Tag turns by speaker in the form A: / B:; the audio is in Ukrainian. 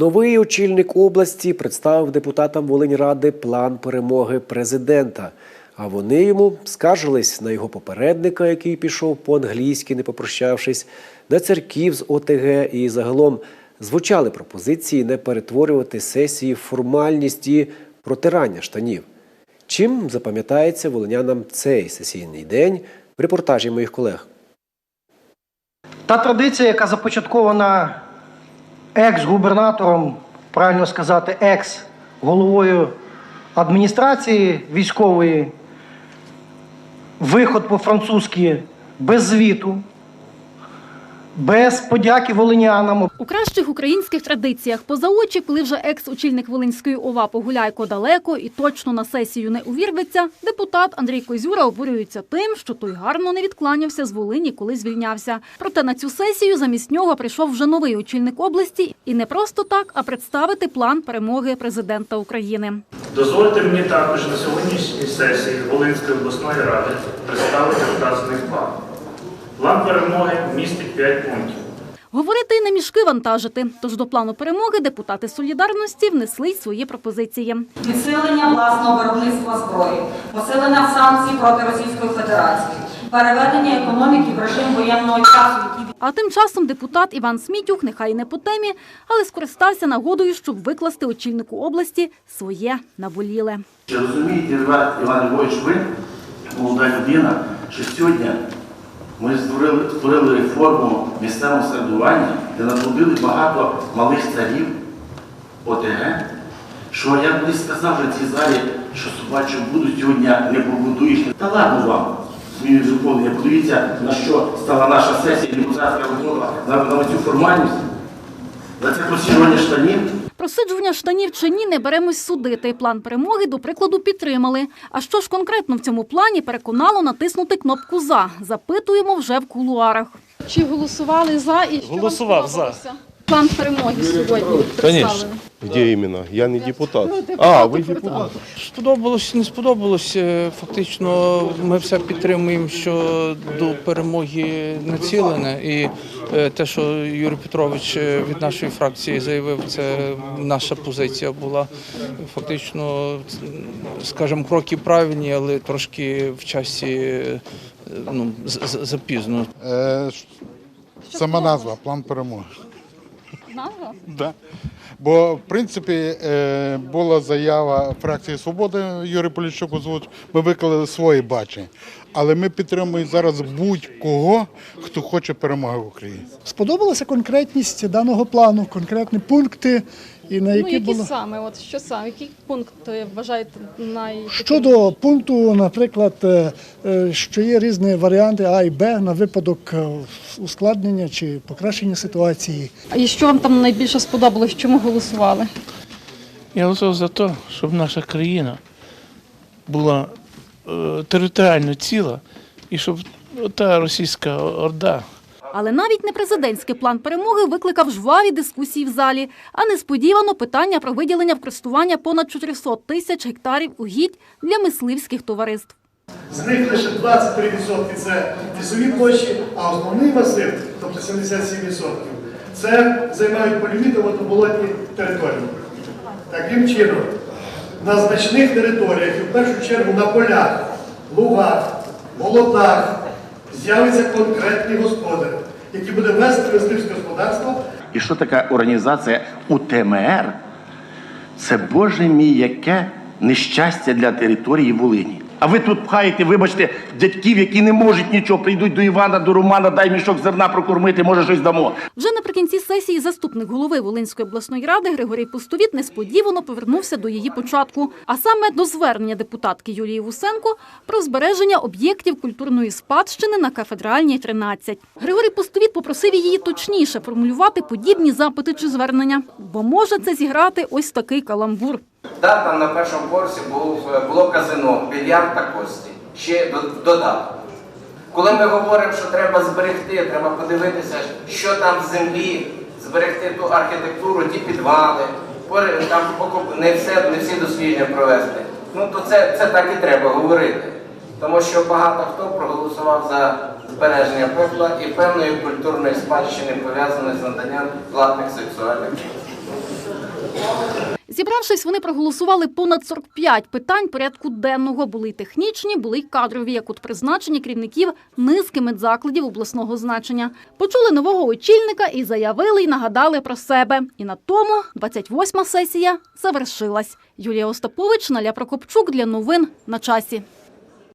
A: Новий очільник області представив депутатам Волиньради план перемоги президента. А вони йому скаржились на його попередника, який пішов по-англійськи, не попрощавшись, на церків з ОТГ і загалом звучали пропозиції не перетворювати сесії в формальність і протирання штанів. Чим запам'ятається волинянам цей сесійний день в репортажі моїх колег.
B: Та традиція, яка започаткована екс-губернатором, правильно сказати, екс-головою адміністрації військової, виход по-французьки без звіту, без подяки волинянам,
C: У кращих українських традиціях поза очі, коли вже екс-очільник Волинської ОВА Погуляйко далеко і точно на сесію не увірветься, депутат Андрій Козюра обурюється тим, що той гарно не відкланявся з Волині, коли звільнявся. Проте на цю сесію замість нього прийшов вже новий очільник області і не просто так, а представити план перемоги президента України.
D: Дозвольте мені також на сьогоднішній сесії Волинської обласної ради представити вказаний план. План перемоги містить 5 пунктів.
C: Говорити і не мішки вантажити. Тож до плану перемоги депутати солідарності внесли й свої пропозиції.
E: Підсилення власного виробництва зброї, посилення санкцій проти Російської Федерації, переведення економіки в режим воєнного часу,
C: А тим часом депутат Іван Смітюх, нехай не по темі, але скористався нагодою, щоб викласти очільнику області своє наболіле.
F: Чи розумієте, Іван Львович, ви, молода людина, що сьогодні ми створили, створили реформу місцевого самоврядування, де наплодили багато малих царів ОТГ, що я колись сказав вже цій залі, що собачу буду сьогодні не побудуєш. Та ладно вам, змінюю заповнення. Подивіться, на що стала наша сесія депутатська робота, на, на цю формальність, на це просіювання штанів.
C: Просиджування штанів чи ні не беремось судити. План перемоги, до прикладу, підтримали. А що ж конкретно в цьому плані переконало натиснути кнопку «За»? Запитуємо вже в кулуарах. Чи голосували «За» і що
G: Голосував «за».
C: План перемоги сьогодні
G: Конечно.
H: Где именно? Я не депутат. А, ви депутат.
I: Сподобалось, не сподобалось. Е, Фактично, ми все підтримуємо, що до перемоги націлене. І е, те, що Юрій Петрович е, від нашої фракції заявив, це наша позиція була. Фактично, скажімо, кроки правильні, але трошки в часі ну, запізно.
J: Сама назва план перемоги.
C: Назва?
J: Да. Бо, в принципі, е, була заява фракції Свободи, Юрій Поліщук озвучив, ми виклали свої бачення. Але ми підтримуємо зараз будь-кого, хто хоче перемоги в Україні.
K: Сподобалася конкретність даного плану, конкретні пункти, і на
L: Ну,
K: які
L: які
K: було
L: саме, от що саме, який пункт е, вважаєте най...
K: щодо пункту, наприклад, е, е, що є різні варіанти А і Б на випадок ускладнення чи покращення ситуації.
L: А І що вам там найбільше сподобалось, чому голосували?
I: Я голосував за те, щоб наша країна була територіально ціла і щоб та російська орда
C: Але навіть не президентський план перемоги викликав жваві дискусії в залі, а несподівано питання про виділення в користування понад 400 тисяч гектарів угідь для мисливських товариств.
M: З них лише 23% це лісові площі, а основний масив, тобто 77%, це займають польові та водоболотні території. Таким чином, на значних територіях, в першу чергу на полях, лугах, болотах, з'явиться конкретний господар, який буде вести мисливське господарство
F: І що така організація УТМР? Це Боже мій, яке нещастя для території Волині. А ви тут пхаєте, вибачте, дядьків, які не можуть нічого, прийдуть до Івана, до Романа, дай мішок зерна прокормити, може щось дамо.
C: Вже наприкінці сесії заступник голови Волинської обласної ради Григорій Пустовіт несподівано повернувся до її початку, а саме до звернення депутатки Юлії Вусенко про збереження об'єктів культурної спадщини на кафедральній 13. Григорій Пустовіт попросив її точніше формулювати подібні запити чи звернення, бо може це зіграти ось такий каламбур.
N: Да, там на першому поверсі було казино, більярд та кості. Ще в додаток. Коли ми говоримо, що треба зберегти, треба подивитися, що там в землі, зберегти ту архітектуру, ті підвали, там не, все, не всі дослідження провести. Ну то це, це так і треба говорити. Тому що багато хто проголосував за збереження пекла і певної культурної спадщини пов'язаної з наданням платних сексуальних.
C: Зібравшись, вони проголосували понад 45 питань порядку денного. Були й технічні, були й кадрові, як от призначення керівників низки медзакладів обласного значення. Почули нового очільника і заявили, й нагадали про себе. І на тому 28-ма сесія завершилась. Юлія Остапович, Наля Прокопчук для новин на часі.